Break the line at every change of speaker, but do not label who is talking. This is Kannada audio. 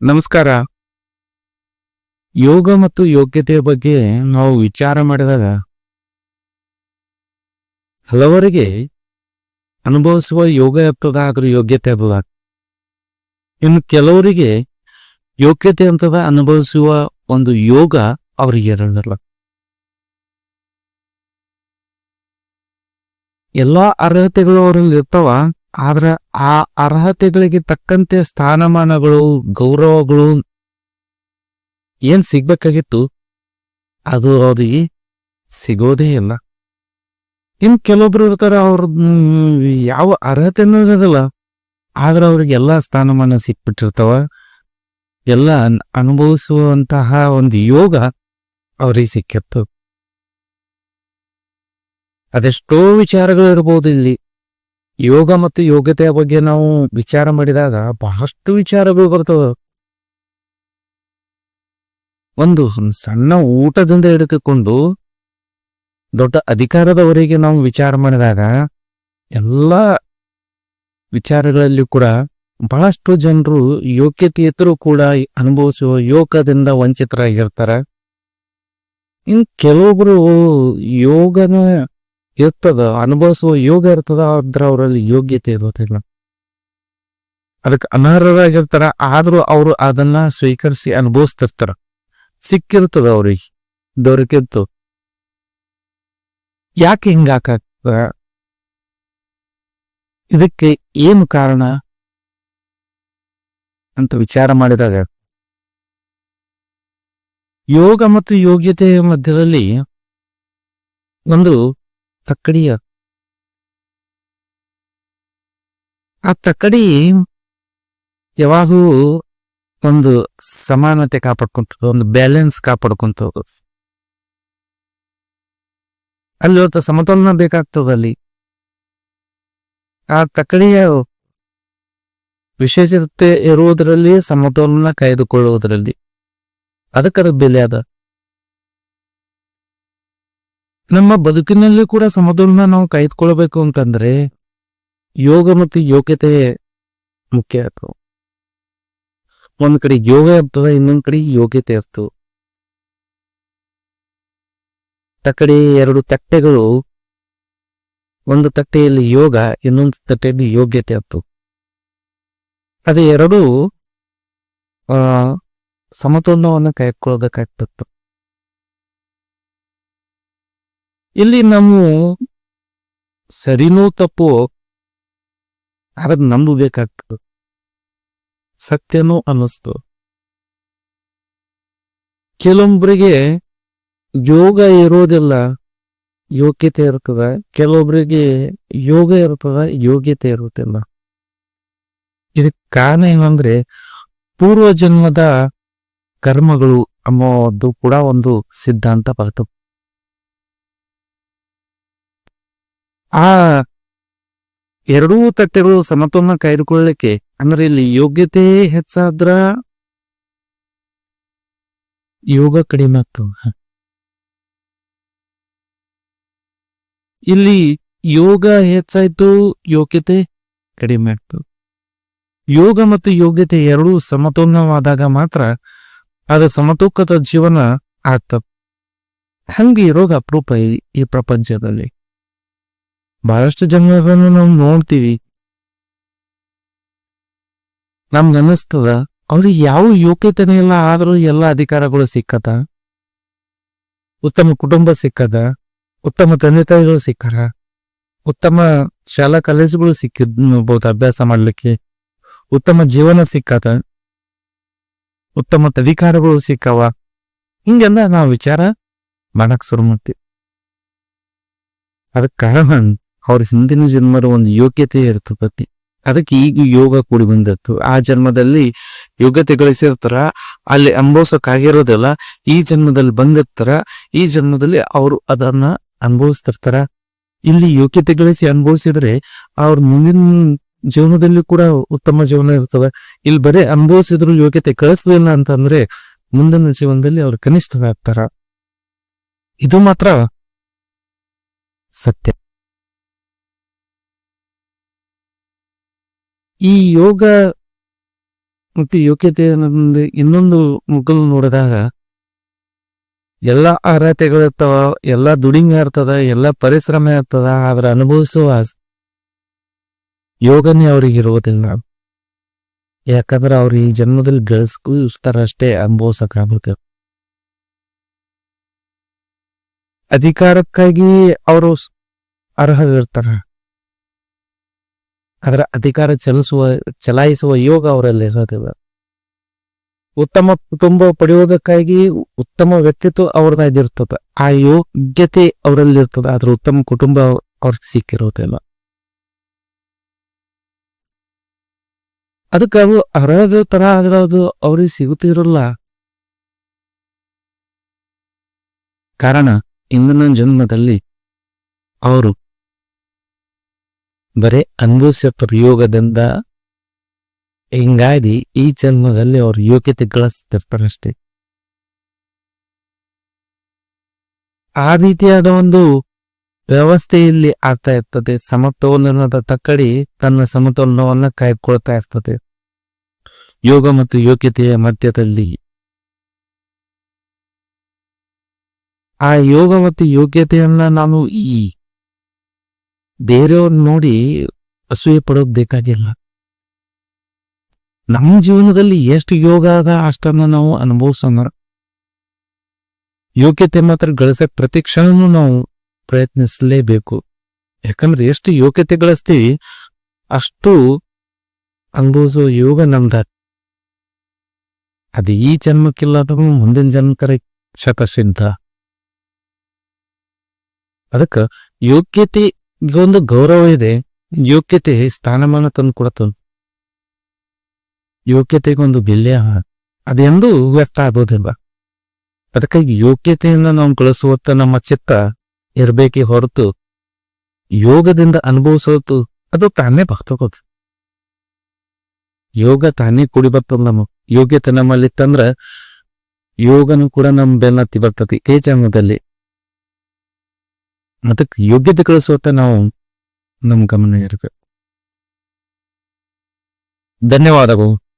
ನಮಸ್ಕಾರ. ಯೋಗ ಮತ್ತು ಯೋಗ್ಯತೆಯ ಬಗ್ಗೆ ನಾವು ವಿಚಾರ ಮಾಡಿದಾಗ ಹಲವರಿಗೆ ಅನುಭವಿಸುವ ಯೋಗ ಇರ್ತದ ಆದ್ರೂ ಯೋಗ್ಯತೆ ಇರ್ತದ ಇನ್ನು ಕೆಲವರಿಗೆ ಯೋಗ್ಯತೆ ಅಂತದ ಅನುಭವಿಸುವ ಒಂದು ಯೋಗ ಅವರಿಗೆ ಇರೋದಿಲ್ಲ ಎಲ್ಲಾ ಅರ್ಹತೆಗಳು ಅವರಲ್ಲಿ ಇರ್ತಾವ ಆದ್ರೆ ಆ ಅರ್ಹತೆಗಳಿಗೆ ತಕ್ಕಂತೆ ಸ್ಥಾನಮಾನಗಳು, ಗೌರವಗಳು ಏನ್ ಸಿಗ್ಬೇಕಾಗಿತ್ತು? ಅದು ಅವ್ರಿಗೆ ಸಿಗೋದೇ ಇಲ್ಲ. ಇನ್ ಕೆಲವೊಬ್ರು ಇರ್ತಾರೆ, ಅವ್ರ ಯಾವ ಅರ್ಹತೆ ಇರೋದಿಲ್ಲ ಆದ್ರೆ ಅವ್ರಿಗೆ ಎಲ್ಲಾ ಸ್ಥಾನಮಾನ ಸಿಕ್ಬಿಟ್ಟಿರ್ತಾವ. ಎಲ್ಲ ಅನ್- ಅನುಭವಿಸುವಂತಹ ಒಂದು ಯೋಗ ಅವ್ರಿಗೆ ಸಿಕ್ಕಿತ್ತು. ಅದೆಷ್ಟೋ ವಿಚಾರಗಳು ಇರ್ಬೋದು ಇಲ್ಲಿ. ಯೋಗ ಮತ್ತು ಯೋಗ್ಯತೆಯ ಬಗ್ಗೆ ನಾವು ವಿಚಾರ ಮಾಡಿದಾಗ ಬಹಳಷ್ಟು ವಿಚಾರಗಳು ಬರ್ತವೆ. ಒಂದು ಸಣ್ಣ ಊಟದಿಂದ ಹಿಡಿದುಕೊಂಡು ದೊಡ್ಡ ಅಧಿಕಾರದವರೆಗೆ ನಾವು ವಿಚಾರ ಮಾಡಿದಾಗ ಎಲ್ಲ ವಿಚಾರಗಳಲ್ಲಿ ಕೂಡ ಬಹಳಷ್ಟು ಜನರು ಯೋಗ್ಯತೆ ಇದ್ರೂ ಕೂಡ ಅನುಭವಿಸುವ ಯೋಗದಿಂದ ವಂಚಿತರಾಗಿರ್ತಾರೆ. ಇನ್ ಕೆಲವೊಬ್ರು ಯೋಗನ ಇರ್ತದ, ಅನುಭವಿಸುವ ಯೋಗ ಇರ್ತದ, ಆದ್ರೆ ಅವರಲ್ಲಿ ಯೋಗ್ಯತೆ ಇರೋದಿಲ್ಲ ಅದಕ್ಕೆ ಅನರ್ಹರಾಗಿರ್ತಾರ, ಆದ್ರೂ ಅವರು ಅದನ್ನ ಸ್ವೀಕರಿಸಿ ಅನುಭವಿಸ್ತಿರ್ತಾರ. ಸಿಕ್ಕಿರ್ತದ ಅವ್ರಿಗೆ ದೊರಕಿತ್ತು ಯಾಕೆ ಹಿಂಗಾಕಾಗ್ತದ ಇದಕ್ಕೆ ಏನು ಕಾರಣ? ಅಂತ ವಿಚಾರ ಮಾಡಿದಾಗ, ಯೋಗ ಮತ್ತು ಯೋಗ್ಯತೆಯ ಮಧ್ಯದಲ್ಲಿ ಒಂದು ತಕ್ಕಡಿಯ ಆ ತಕ್ಕಡಿ ಯಾವಾಗೂ ಒಂದು ಸಮಾನತೆ ಕಾಪಾಡ್ಕೊಂತ ಒಂದು ಬ್ಯಾಲೆನ್ಸ್ ಕಾಪಾಡ್ಕೊಂತ ಅಲ್ಲಿ ಸಮತೋಲನ ಬೇಕಾಗ್ತದ ಅಲ್ಲಿ. ಆ ತಕ್ಕಡಿಯ ವಿಶೇಷತೆ ಇರುವುದರಲ್ಲಿ ಸಮತೋಲನ ಕಾಯ್ದುಕೊಳ್ಳುವುದರಲ್ಲಿ. ಅದಕ್ಕದ ಬೆಲೆ ಅದ. ನಮ್ಮ ಬದುಕಿನಲ್ಲಿ ಕೂಡ ಸಮತೋಲನ ನಾವು ಕಾಯ್ದುಕೊಳ್ಬೇಕು ಅಂತಂದ್ರೆ ಯೋಗ ಮತ್ತು ಯೋಗ್ಯತೆ ಮುಖ್ಯ ಆಗ್ತವೆ ಒಂದ್ ಕಡೆ ಯೋಗ ಇರ್ತದ ಇನ್ನೊಂದ್ ಕಡೆ ಯೋಗ್ಯತೆ ಇರ್ತವೆ ತಕ್ಕಡಿ ಎರಡು ತಟ್ಟೆಗಳು, ಒಂದು ತಟ್ಟೆಯಲ್ಲಿ ಯೋಗ, ಇನ್ನೊಂದು ತಟ್ಟೆಯಲ್ಲಿ ಯೋಗ್ಯತೆ ಆಯ್ತು ಅದೇ ಎರಡು ಸಮತೋಲನವನ್ನು ಕಾಯ್ಕೊಳ್ಳೋದಕ್ಕಾಗ್ತತ್ತು ಇಲ್ಲಿ ನಾವು ಸರಿನೂ ತಪ್ಪು ಅದ್ ನಂಬಬೇಕಾಗ್ತದೆ. ಸತ್ಯನೂ ಅನ್ನಿಸ್ತು ಕೆಲವೊಬ್ಬರಿಗೆ ಯೋಗ ಇರೋದಿಲ್ಲ, ಯೋಗ್ಯತೆ ಇರ್ತದ. ಕೆಲವೊಬ್ಬರಿಗೆ ಯೋಗ ಇರ್ತದ, ಯೋಗ್ಯತೆ ಇರುತ್ತಿಲ್ಲ ಇದಕ್ಕೆ ಕಾರಣ ಏನಂದ್ರೆ ಪೂರ್ವ ಜನ್ಮದ ಕರ್ಮಗಳು ಅನ್ನೋದು ಕೂಡ ಒಂದು ಸಿದ್ಧಾಂತ ಬರ್ತದೆ. ಆ ಎರಡೂ ತಟ್ಟೆಗಳು ಸಮತೋಲನ ಕಾಯ್ದುಕೊಳ್ಳಲಿಕ್ಕೆ ಅಂದ್ರೆ ಇಲ್ಲಿ ಯೋಗ್ಯತೆ ಹೆಚ್ಚಾದ್ರ ಯೋಗ ಕಡಿಮೆ ಆಗ್ತದ. ಇಲ್ಲಿ ಯೋಗ ಹೆಚ್ಚಾಯ್ತು, ಯೋಗ್ಯತೆ ಕಡಿಮೆ ಆಗ್ತದೆ. ಯೋಗ ಮತ್ತು ಯೋಗ್ಯತೆ ಎರಡೂ ಸಮತೋಲನವಾದಾಗ ಮಾತ್ರ ಅದು ಸಮತೂಕದ ಜೀವನ ಆಗ್ತದೆ. ಹಂಗೆ ಇರೋಗ ಅಪರೂಪ ಈ ಪ್ರಪಂಚದಲ್ಲಿ. ಬಹಳಷ್ಟು ಜನರನ್ನು ನಾವು ನೋಡ್ತೀವಿ. ನಮ್ಗನ್ನಿಸ್ತದ ಅವ್ರಿಗೆ ಯಾವ ಯೋಗ್ಯತೆನೇ ಇಲ್ಲ, ಆದ್ರೂ ಎಲ್ಲ ಅಧಿಕಾರಗಳು ಸಿಕ್ಕದ? ಉತ್ತಮ ಕುಟುಂಬ ಸಿಕ್ಕದ? ಉತ್ತಮ ತಂದೆ ತಾಯಿಗಳು ಸಿಕ್ಕಾರ? ಉತ್ತಮ ಶಾಲಾ ಕಾಲೇಜುಗಳು ಸಿಕ್ಕಿರ್ಬೋದು ಅಭ್ಯಾಸ ಮಾಡ್ಲಿಕ್ಕೆ? ಉತ್ತಮ ಜೀವನ ಸಿಕ್ಕದ? ಉತ್ತಮ ಅಧಿಕಾರಗಳು ಸಿಕ್ಕವ? ಹಿಂಗೆಲ್ಲ ನಾವು ವಿಚಾರ ಮಾಡಕ್ ಶುರು ಮಾಡ್ತೀವಿ. ಅದಕ್ಕೆ ಕಾರಣ ಅವ್ರ ಹಿಂದಿನ ಜನ್ಮದ ಒಂದು ಯೋಗ್ಯತೆ ಇರ್ತದೆ ಅದಕ್ಕೆ ಈಗ ಯೋಗ ಕೂಡಿ ಬಂದಿತ್ತು. ಆ ಜನ್ಮದಲ್ಲಿ ಯೋಗ್ಯತೆ ಗಳಿಸಿರ್ತಾರ, ಅಲ್ಲಿ ಅನುಭವಿಸೋಕಾಗಿರೋದಿಲ್ಲ ಈ ಜನ್ಮದಲ್ಲಿ ಬಂದಿರ್ತಾರ, ಈ ಜನ್ಮದಲ್ಲಿ ಅವರು ಅದನ್ನ ಅನುಭವಿಸ್ತಿರ್ತಾರ. ಇಲ್ಲಿ ಯೋಗ್ಯತೆ ಗಳಿಸಿ ಅನುಭವಿಸಿದ್ರೆ ಅವ್ರ ಮುಂದಿನ ಜೀವನದಲ್ಲಿ ಕೂಡ ಉತ್ತಮ ಜೀವನ ಇರ್ತವೆ ಇಲ್ಲಿ ಬರೀ ಅನುಭವಿಸಿದ್ರು ಯೋಗ್ಯತೆ ಕಳಿಸ್ಲಿಲ್ಲ ಅಂತಂದ್ರೆ ಮುಂದಿನ ಜೀವನದಲ್ಲಿ ಅವ್ರು ಕನಿಷ್ಠರಾಗ್ತಾರ. ಇದು ಮಾತ್ರ ಸತ್ಯ. ಈ ಯೋಗ ಮತ್ತು ಯೋಗ್ಯತೆ ಅನ್ನೋದೊಂದು ಇನ್ನೊಂದು ಮುಗಲ್ ನೋಡಿದಾಗ ಎಲ್ಲ ಅರ್ಹತೆಗಳಿರ್ತಾವ ಎಲ್ಲ ದುಡಿಮೆ ಇರ್ತದ, ಎಲ್ಲ ಪರಿಶ್ರಮ ಇರ್ತದ, ಆದ್ರೆ ಅನುಭವಿಸುವ ಯೋಗನೇ ಅವ್ರಿಗೆ ಇರುವುದಿಲ್ಲ. ಯಾಕಂದ್ರೆ ಅವ್ರು ಈ ಜನ್ಮದಲ್ಲಿ ಗಳಿಸ್ಕೂ ಅಷ್ಟೇ, ಅನುಭವಿಸಕ್ಕಾಗುತ್ತೆ. ಅಧಿಕಾರಕ್ಕಾಗಿ ಅವರು ಅರ್ಹರಿರ್ತಾರ. ಅದರ ಅಧಿಕಾರ ಚಲಿಸುವ, ಚಲಾಯಿಸುವ ಯೋಗ ಅವರಲ್ಲಿ ಇರೋದಿಲ್ಲ ಉತ್ತಮ ಕುಟುಂಬ ಪಡೆಯುವುದಕ್ಕಾಗಿ ಉತ್ತಮ ವ್ಯಕ್ತಿತ್ವ ಅವ್ರದ್ದಾಗಿರ್ತದೆ ಆ ಯೋಗ್ಯತೆ ಅವರಲ್ಲಿ ಇರ್ತದೆ. ಆದ್ರೆ ಉತ್ತಮ ಕುಟುಂಬ ಅವ್ರಿಗೆ ಸಿಕ್ಕಿರೋದಿಲ್ಲ. ಅದಕ್ಕೆ ಅದು ಅರ್ಹದ ತರ ಆಗಿರೋದು ಅವ್ರಿಗೆ ಸಿಗುತ್ತಿರಲ್ಲ. ಕಾರಣ ಇಂದಿನ ಜನ್ಮದಲ್ಲಿ ಅವರು ಬರೇ ಅನುಭವಿಸಿರ್ತಾರೆ ಪ್ರಯೋಗದಿಂದ ಹಿಂಗಾಗಿ ಈ ಜನ್ಮದಲ್ಲಿ ಅವ್ರ ಯೋಗ್ಯತೆ ಗಳಿಸ್ತಿರ್ತಾರಷ್ಟೇ ಆ ರೀತಿಯಾದ ಒಂದು ವ್ಯವಸ್ಥೆಯಲ್ಲಿ ಆಗ್ತಾ ಇರ್ತದೆ. ಸಮತೋಲನದ ತಕ್ಕಡಿ ತನ್ನ ಸಮತೋಲನವನ್ನ ಕಾಯ್ಕೊಳ್ತಾ ಇರ್ತದೆ. ಯೋಗ ಮತ್ತು ಯೋಗ್ಯತೆಯ ಮಧ್ಯದಲ್ಲಿ. ಆ ಯೋಗ ಮತ್ತು ಯೋಗ್ಯತೆಯನ್ನ ನಾವು ಈ ಬೇರೆಯವ್ರನ್ನ ನೋಡಿ ಅಸೂಯೆ ಪಡೋಕ್ ಬೇಕಾಗಿಲ್ಲ. ನಮ್ಮ ಜೀವನದಲ್ಲಿ ಎಷ್ಟು ಯೋಗ ಅದ ಅಷ್ಟನ್ನ ನಾವು ಅನುಭವಿಸೋಣ. ಯೋಗ್ಯತೆ ಮಾತ್ರ ಗಳಿಸಕ್ ಪ್ರತಿ ಕ್ಷಣನೂ ನಾವು ಪ್ರಯತ್ನಿಸಲೇಬೇಕು. ಯಾಕಂದ್ರೆ ಎಷ್ಟು ಯೋಗ್ಯತೆ ಗಳಿಸ್ತೀವಿ ಅಷ್ಟು ಅನುಭವಿಸೋ ಯೋಗ ನಮ್ದ. ಅದು ಈ ಜನ್ಮಕ್ಕಿಲ್ಲ ಮುಂದಿನ ಜನ್ಮಕರ ಶತಸಿದ್ಧ. ಅದಕ್ಕ ಯೋಗ್ಯತೆ ಒಂದು ಗೌರವ ಇದೆ, ಯೋಗ್ಯತೆ ಸ್ಥಾನಮಾನ ತಂದು ಯೋಗ್ಯತೆಗೊಂದು ಬೆಲೆ ಅದೆಂದು ವ್ಯರ್ಥ ಆಗೋದಿಲ್ಲ. ಅದಕ್ಕಾಗಿ ಯೋಗ್ಯತೆಯನ್ನ ನಾವು ಗಳಿಸುವತ್ತ ನಮ್ಮ ಚಿತ್ತ ಇರಬೇಕೇ ಹೊರತು, ಯೋಗದಿಂದ ಅನುಭವಿಸೋದು ಅದು ತಾನೇ ಬರ್ತಕೋದು. ಯೋಗ ತಾನೇ ಕೂಡಿ ಬರ್ತದ ನಮ್ಮ ಯೋಗ್ಯತೆ ನಮ್ಮಲ್ಲಿತ್ತಂದ್ರ ಯೋಗನು ಕೂಡ ನಮ್ಮ ಬೆನ್ನತ್ತಿ ಬರ್ತತಿ ಜನ್ಮದಲ್ಲಿ ಅದಕ್ಕೆ ಯೋಗ್ಯತೆ ಕಳಿಸುವತ್ತ ನಾವು ನಮ್ಮ ಗಮನ ಇರಬೇಕು. ಧನ್ಯವಾದಗಳು.